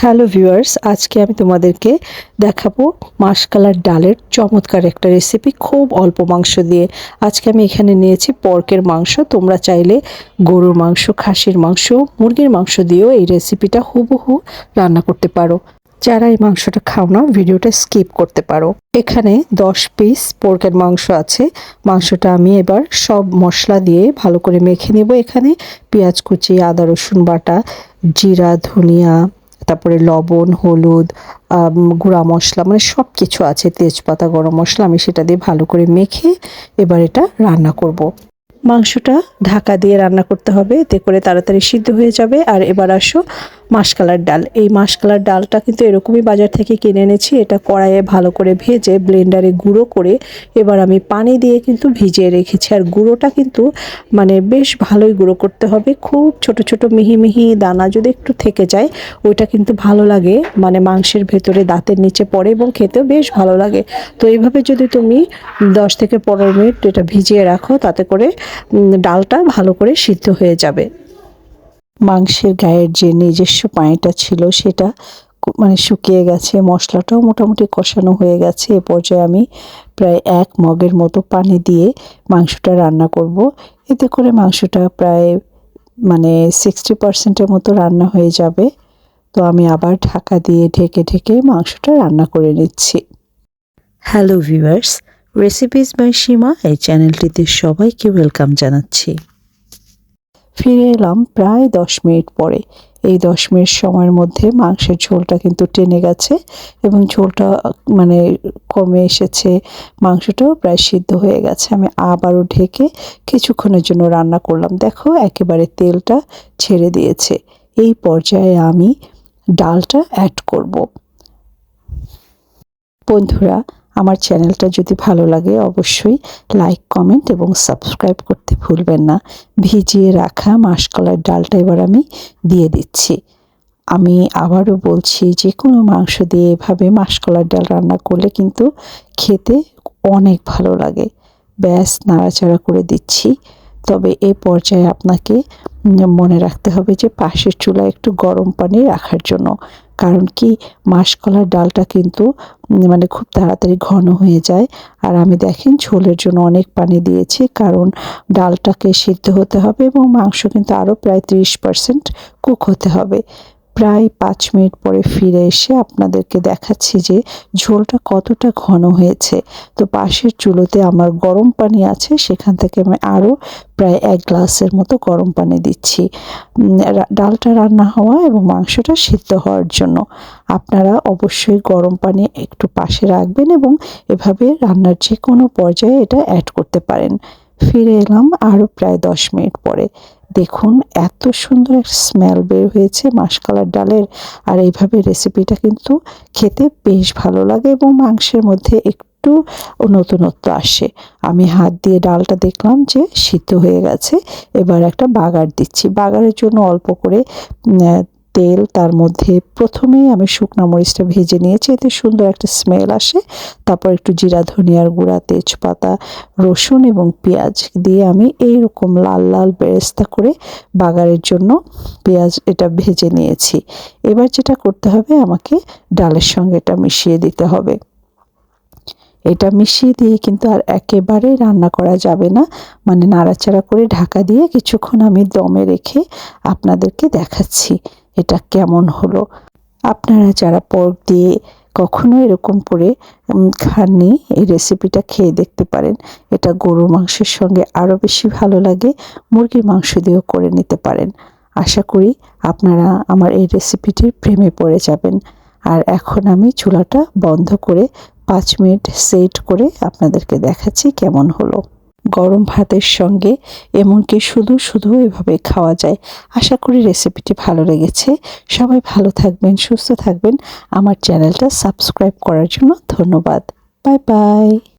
Hello viewers আজকে আমি তোমাদেরকে দেখাবো মাসকালার ডালের চমৎকার একটা রেসিপি খুব অল্প মাংস দিয়ে। আজকে আমি এখানে নিয়েছি পর্কের মাংস। তোমরা চাইলে গরুর মাংস, খাসির মাংস, মুরগির মাংস দিয়েও এই রেসিপিটা হুবহু রান্না করতে পারো। যারা এই মাংসটা খাও না, ভিডিওটা স্কিপ করতে পারো। এখানে দশ পিস পোর্কের মাংস আছে। মাংসটা আমি এবার সব মশলা দিয়ে ভালো করে মেখে নেব। এখানে পেঁয়াজ কুচি, আদা রসুন বাটা, জিরা, ধনিয়া তারপরে লবণ, হলুদ গুঁড়া মশলা মানে সব কিছু আছে, তেজপাতা, গরম মশলা, আমি সেটা দিয়ে ভালো করে মেখে এবার এটা রান্না করব। মাংসটা ঢাকা দিয়ে রান্না করতে হবে, এতে করে তাড়াতাড়ি সিদ্ধ হয়ে যাবে আর এবার আসো মাসকালার ডাল। এই মাসকালার ডালটা কিন্তু এরকমই বাজার থেকে কিনে এনেছি। এটা কড়াইয়ে ভালো করে ভেজে ব্লেন্ডারে গুঁড়ো করে এবার আমি পানি দিয়ে কিন্তু ভিজিয়ে রেখেছি। আর গুঁড়োটা কিন্তু মানে বেশ ভালোই গুঁড়ো করতে হবে। খুব ছোট ছোট, মিহি মিহি দানা যদি একটু থেকে যায়, ওইটা কিন্তু ভালো লাগে। মানে মাংসের ভেতরে দাঁতের নিচে পড়ে এবং খেতেও বেশ ভালো লাগে। তো এইভাবে যদি তুমি দশ থেকে পনেরো মিনিট এটা ভিজিয়ে রাখো, তাতে করে ডালটা ভালো করে সিদ্ধ হয়ে যাবে। মাংসের গায়ের যে নিজস্ব পানিটা ছিল সেটা মানে শুকিয়ে গেছে। মশলাটাও মোটামুটি কষানো হয়ে গেছে। এ পর্যায়ে আমি প্রায় এক মগের মতো পানি দিয়ে মাংসটা রান্না করব। এতে করে মাংসটা প্রায় মানে সিক্সটি পার্সেন্টের মতো রান্না হয়ে যাবে। তো আমি আবার ঢাকা দিয়ে ঢেকে ঢেকে মাংসটা রান্না করে নিচ্ছি। Hello viewers recipes by Seema এই চ্যানেলটিতে সবাইকে ওয়েলকাম জানাচ্ছি। ফিরে এলাম প্রায় দশ মিনিট পরে। এই দশ মিনিট সময়ের মধ্যে মাংসের ঝোলটা কিন্তু টেনে গেছে এবং ঝোলটা মানে কমে এসেছে। মাংসটাও প্রায় সিদ্ধ হয়ে গেছে। আমি আবারও ঢেকে কিছুক্ষণের জন্য রান্না করলাম। দেখো, একেবারে তেলটা ছেড়ে দিয়েছে। এই পর্যায়ে আমি ডালটা অ্যাড করব। বন্ধুরা আমার চ্যানেলটা যদি ভালো লাগে অবশ্যই লাইক, কমেন্ট এবং সাবস্ক্রাইব করতে ভুলবেন না। ভিজিয়ে রাখা মাসকলার ডালটা এবার আমি দিয়ে দিচ্ছি। আমি আবারও বলছি যে, কোনো মাংস দিয়ে এভাবে মাসকলার ডাল রান্না করলে কিন্তু খেতে অনেক ভালো লাগে। ব্যাস, নাড়াচাড়া করে দিচ্ছি। তবে এ পর্যায়ে আপনাকে মনে রাখতে হবে যে পাশের চুলা একটু গরম পানি রাখার জন্য। কারণ কি? মাসকলার ডালটা কিন্তু মানে খুব তাড়াতাড়ি ঘন হয়ে যায়। আর আমি দেখেন ঝোলের জন্য অনেক পানি দিয়েছি। কারণ ডালটাকে সিদ্ধ হতে হবে এবং মাংস কিন্তু আরও প্রায় তিরিশ পার্সেন্ট কুক হতে হবে। প্রায় পাঁচ মিনিট পরে ফিরে এসে আপনাদেরকে দেখাচ্ছি যে ঝোলটা কতটা ঘন হয়েছে। তো পাশের চুলোতে আমার গরম পানি আছে, সেখান থেকে আমি আরও প্রায় এক গ্লাসের মতো গরম পানি দিচ্ছি। ডালটা রান্না হওয়া এবং মাংসটা সিদ্ধ হওয়ার জন্য। আপনারা অবশ্যই গরম পানি একটু পাশে রাখবেন এবং এভাবে রান্নার যে কোনো পর্যায়ে এটা অ্যাড করতে পারেন। ফিরে এলাম আরও প্রায় দশ মিনিট পরে। দেখুন, এত সুন্দর একটা স্মেল বের হয়েছে মাসকালার ডালের। আর এইভাবে রেসিপিটা কিন্তু খেতে বেশ ভালো লাগে এবং মাংসের মধ্যে একটু নতুনত্ব আসে। আমি হাত দিয়ে ডালটা দেখলাম যে সিদ্ধ হয়ে গেছে। এবার একটা বাগার দিচ্ছি। বাগারের জন্য অল্প করে তেল তার মধ্যে প্রথমেই আমি শুকনো মরিচটা ভেজে নিয়েছি, এতে সুন্দর একটা স্মেল আসে। তারপর একটু জিরা, ধনিয়ার গুঁড়া, তেজপাতা, রসুন এবং পেঁয়াজ দিয়ে আমি এই রকম লাল লাল বেরেস্তা করে বাগারের জন্য পেঁয়াজ এটা ভেজে নিয়েছি। এবার যেটা করতে হবে, আমাকে ডালের সঙ্গে এটা মিশিয়ে দিতে হবে। এটা মিশিয়ে দিয়ে কিন্তু আর একেবারেই রান্না করা যাবে না। মানে নাড়াচাড়া করে ঢাকা দিয়ে কিছুক্ষণ আমি দমে রেখে আপনাদেরকে দেখাচ্ছি। এটা কেমন হলো? আপনারা যারা পর্ক দিয়ে কখনো এরকম করে খাননি, এই রেসিপিটা খেয়ে দেখতে পারেন। এটা গরুর মাংসের সঙ্গে আরও বেশি ভালো লাগে, মুরগির মাংস দিয়েও করে নিতে পারেন। আশা করি আপনারা আমার এই রেসিপিটির প্রেমে পড়ে যাবেন। আর এখন আমি চুলাটা বন্ধ করে পাঁচ মিনিট সেট করে আপনাদেরকে দেখাচ্ছি কেমন হলো। গরম ভাতের সঙ্গে, এমনকি শুধু শুধু এভাবে খাওয়া যায়। আশা করি রেসিপিটি ভালো লেগেছে। সবাই ভালো থাকবেন, সুস্থ থাকবেন। আমার চ্যানেলটা সাবস্ক্রাইব করার জন্য ধন্যবাদ। Bye bye